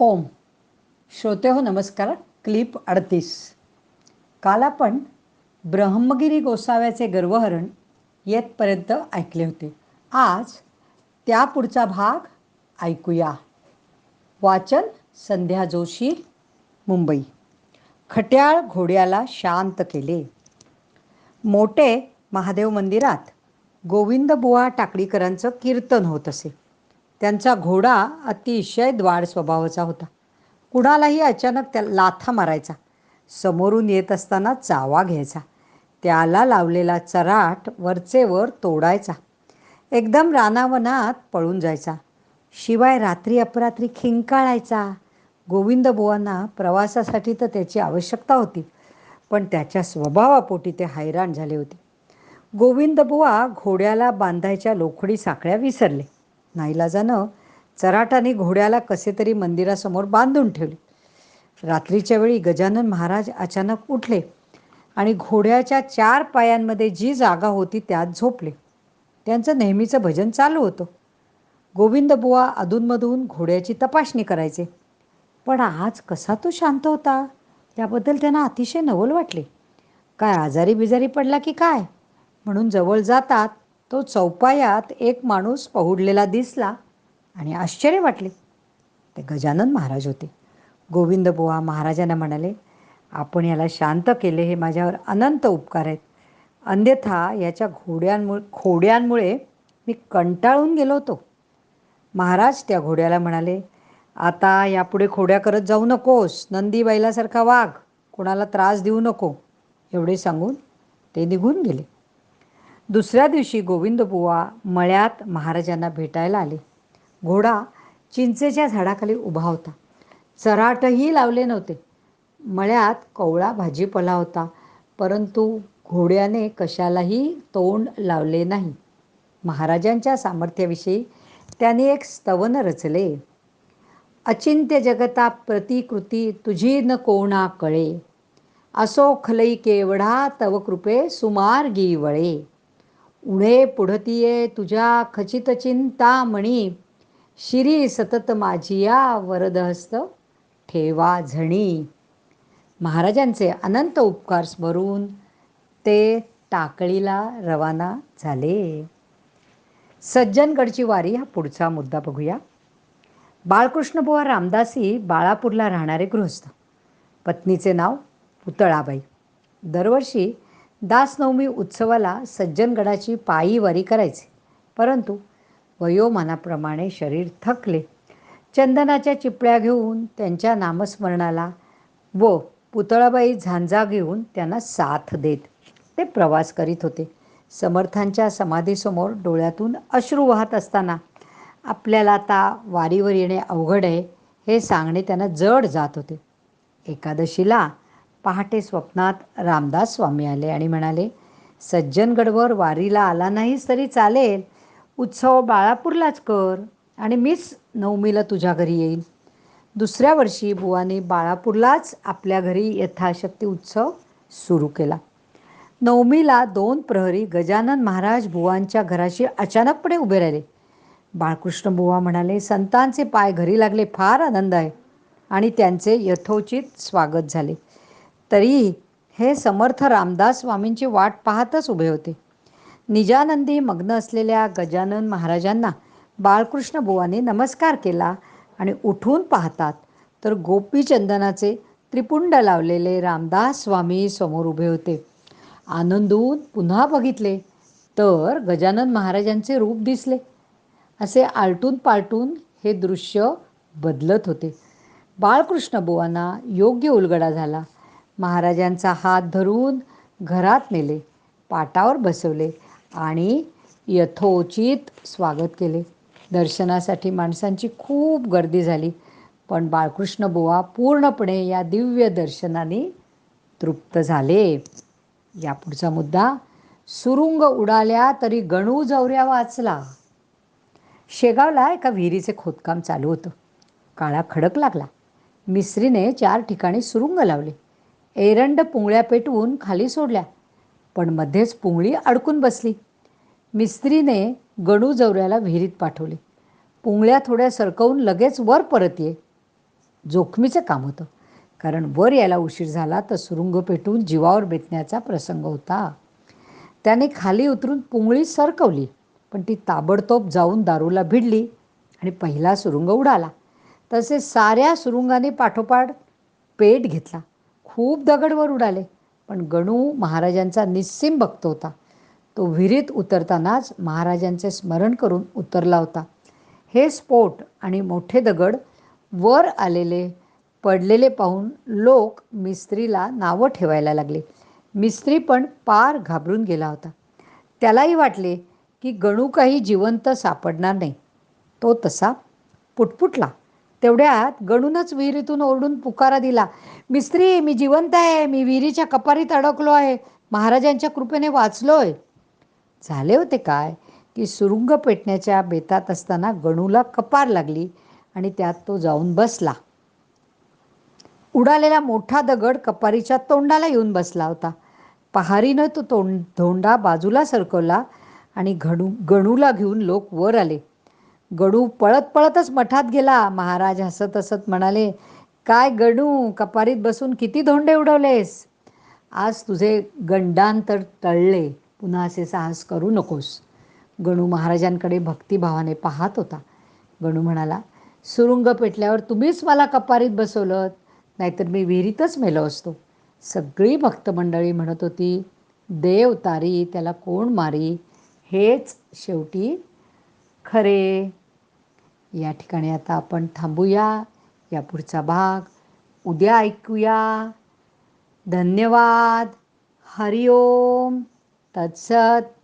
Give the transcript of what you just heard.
ओम. श्रोते हो नमस्कार. क्लिप अडतीस. काल आपण ब्रह्मगिरी गोसाव्याचे गर्वहरण येतपर्यंत ऐकले होते. आज त्या पुढचा भाग ऐकूया. वाचन संध्या जोशी मुंबई. खट्याळ घोड्याला शांत केले. मोठे महादेव मंदिरात गोविंदबुवा टाकडीकरांचं कीर्तन होत असे. त्यांचा घोडा अतिशय द्वाड स्वभावाचा होता. कुणालाही अचानक त्या लाथा मारायचा. समोरून येत असताना चावा घ्यायचा. त्याला लावलेला चराट वरचेवर तोडायचा. एकदम रानावनात पळून जायचा. शिवाय रात्री अपरात्री खिंकाळायचा. गोविंदबुवांना प्रवासासाठी तर त्याची आवश्यकता होती पण त्याच्या स्वभावापोटी ते हैराण झाले होते. गोविंदबुवा घोड्याला बांधायच्या लोखडी साखळ्या विसरले. नाईलाजानं चराटाने घोड्याला कसे तरी मंदिरासमोर बांधून ठेवले. रात्रीच्या वेळी गजानन महाराज अचानक उठले आणि घोड्याच्या चार पायांमध्ये जी जागा होती त्यात झोपले. त्यांचं नेहमीचं भजन चालू होतं. गोविंदबुवा अधूनमधून घोड्याची तपासणी करायचे. पण आज कसा तो शांत होता त्याबद्दल त्यांना अतिशय नवल वाटले. काय आजारी बिजारी पडला की काय? म्हणून जवळ जातात तो चौपायात एक माणूस पहुडलेला दिसला आणि आश्चर्य वाटले. ते गजानन महाराज होते. गोविंदबुवा महाराजांना म्हणाले आपण याला शांत केले हे माझ्यावर अनंत उपकार आहेत. अन्यथा याच्या घोड्यांमुळे खोड्यांमुळे मी कंटाळून गेलो होतो. महाराज त्या घोड्याला म्हणाले आता यापुढे खोड्या करत जाऊ नकोस. नंदीबाईलासारखा वाघ. कोणाला त्रास देऊ नको. एवढे सांगून ते निघून गेले. दुसऱ्या दिवशी गोविंदबुवा मळ्यात महाराजांना भेटायला आले. घोडा चिंचेच्या झाडाखाली उभा होता. चराटही लावले नव्हते. मळ्यात कवळा भाजीपाला होता परंतु घोड्याने कशालाही तोंड लावले नाही. महाराजांच्या सामर्थ्याविषयी त्याने एक स्तवन रचले. अचिंत्य जगता प्रतिकृती तुझी न कोणा कळे. असो खलई केवढा तव कृपे सुमार वळे. उणे पुढतीये तुझ्या खचित चिंता मणी. शिरी सतत माझिया वरदहस्त ठेवा झणी. महाराजांचे अनंत उपकार स्मरून ते टाकळीला रवाना झाले. सज्जनगडची वारी हा पुढचा मुद्दा बघूया. बाळकृष्णबुवा रामदासी बाळापूरला राहणारे गृहस्थ. पत्नीचे नाव पुतळाबाई. दरवर्षी दासनवमी उत्सवाला सज्जनगडाची पायी वारी करायचे. परंतु वयोमानाप्रमाणे शरीर थकले. चंदनाच्या चिपळ्या घेऊन त्यांच्या नामस्मरणाला व पुतळाबाई झांजा घेऊन त्यांना साथ देत ते प्रवास करीत होते. समर्थांच्या समाधीसमोर डोळ्यातून अश्रू वाहत असताना आपल्याला आता वारीवर येणे अवघड आहे हे सांगणे त्यांना जड जात होते. एकादशीला पहाटे स्वप्नात रामदास स्वामी आले आणि म्हणाले सज्जनगडवर वारीला आला नाहीस तरी चालेल. उत्सव बाळापूरलाच कर आणि मीच नवमीला तुझ्या घरी येईल दुसऱ्या वर्षी बुवाने बाळापूरलाच आपल्या घरी यथाशक्ती उत्सव सुरू केला. नवमीला दोन प्रहरी गजानन महाराज बुवांच्या घराशी अचानकपणे उभे राहिले. बाळकृष्ण बुवा म्हणाले संतांचे पाय घरी लागले फार आनंद आहे. आणि त्यांचे यथोचित स्वागत झाले. तरी हे समर्थ रामदास स्वामींची वाट पाहतच उभे होते. निजानंदी मग्न असलेल्या गजानन महाराजांना बाळकृष्ण बुवाने नमस्कार केला आणि उठून पाहतात तर गोपीचंदनाचे त्रिपुंड लावलेले रामदास स्वामी समोर उभे होते. आनंदून पुन्हा बघितले तर गजानन महाराजांचे रूप दिसले. असे आलटून पालटून हे दृश्य बदलत होते. बाळकृष्ण बुवांना योग्य उलगडा झाला. महाराजांचा हात धरून घरात नेले पाटावर बसवले आणि यथोचित स्वागत केले. दर्शनासाठी माणसांची खूप गर्दी झाली पण बाळकृष्ण बुवा पूर्णपणे या दिव्य दर्शनाने तृप्त झाले. या पुढचा मुद्दा सुरुंग उडाल्या तरी गणू जवऱ्या वाचला. शेगावला एका विहिरीचे खोदकाम चालू होतं. काळा खडक लागला. मिस्त्रीने चार ठिकाणी सुरुंग लावले. एरंड पुंगळ्या पेटवून खाली सोडल्या. पण मध्येच पुंगळी अडकून बसली. मिस्त्रीने गणू जवऱ्याला विहिरीत पाठवले. पुंगळ्या थोड्या सरकवून लगेच वर परत ये. जोखमीचं काम होतं. कारण वर यायला उशीर झाला तर सुरुंग पेटून जीवावर बेतण्याचा प्रसंग होता. त्याने खाली उतरून पुंगळी सरकवली. पण ती ताबडतोब जाऊन दारूला भिडली आणि पहिला सुरुंग उडाला. तसे साऱ्या सुरुंगाने पाठोपाठ पेट घेतला. खूप दगडवर उडाले. पण गणू महाराजांचा निस्सीम भक्त होता. तो विहिरीत उतरतानाच महाराजांचे स्मरण करून उतरला होता. हे स्फोट आणि मोठे दगड वर आलेले पडलेले पाहून लोक मिस्त्रीला नावं ठेवायला लागले. मिस्त्री पण पार घाबरून गेला होता. त्यालाही वाटले की गणू काही जिवंत सापडणार नाही. तो तसा पुटपुटला. तेवढ्यात गणूनच विहिरीतून ओरडून पुकारा दिला मिस्त्री मी जिवंत आहे मी विहिरीच्या कपारीत अडकलो आहे महाराजांच्या कृपेने वाचलोय. झाले होते काय की सुरुंग पेटण्याच्या बेतात असताना गणूला कपार लागली आणि त्यात तो जाऊन बसला. उडालेला मोठा दगड कपारीच्या तोंडाला येऊन बसला होता. पहारीनं तो तोंड धोंडा बाजूला सरकवला आणि घणू गणूला घेऊन लोक वर आले. गणू पळत पळतच मठात गेला. महाराज हसत हसत म्हणाले काय गणू कपारीत बसून किती धोंडे उडवलेस? आज तुझे गंडांतर टळले. पुन्हा असे साहस करू नकोस. गणू महाराजांकडे भक्तिभावाने पाहत होता. गणू म्हणाला सुरुंग पेटल्यावर तुम्हीच मला कपारीत बसवलं नाहीतर मी विहिरीतच मेलो असतो. सगळी भक्तमंडळी म्हणत होती देव तारी त्याला कोण मारी? हेच शेवटी खरे. या ठिकाणी आता आपण थांबूया. या पुढचा भाग. उद्या ऐकूया. धन्यवाद. हरिओम. तत्सत.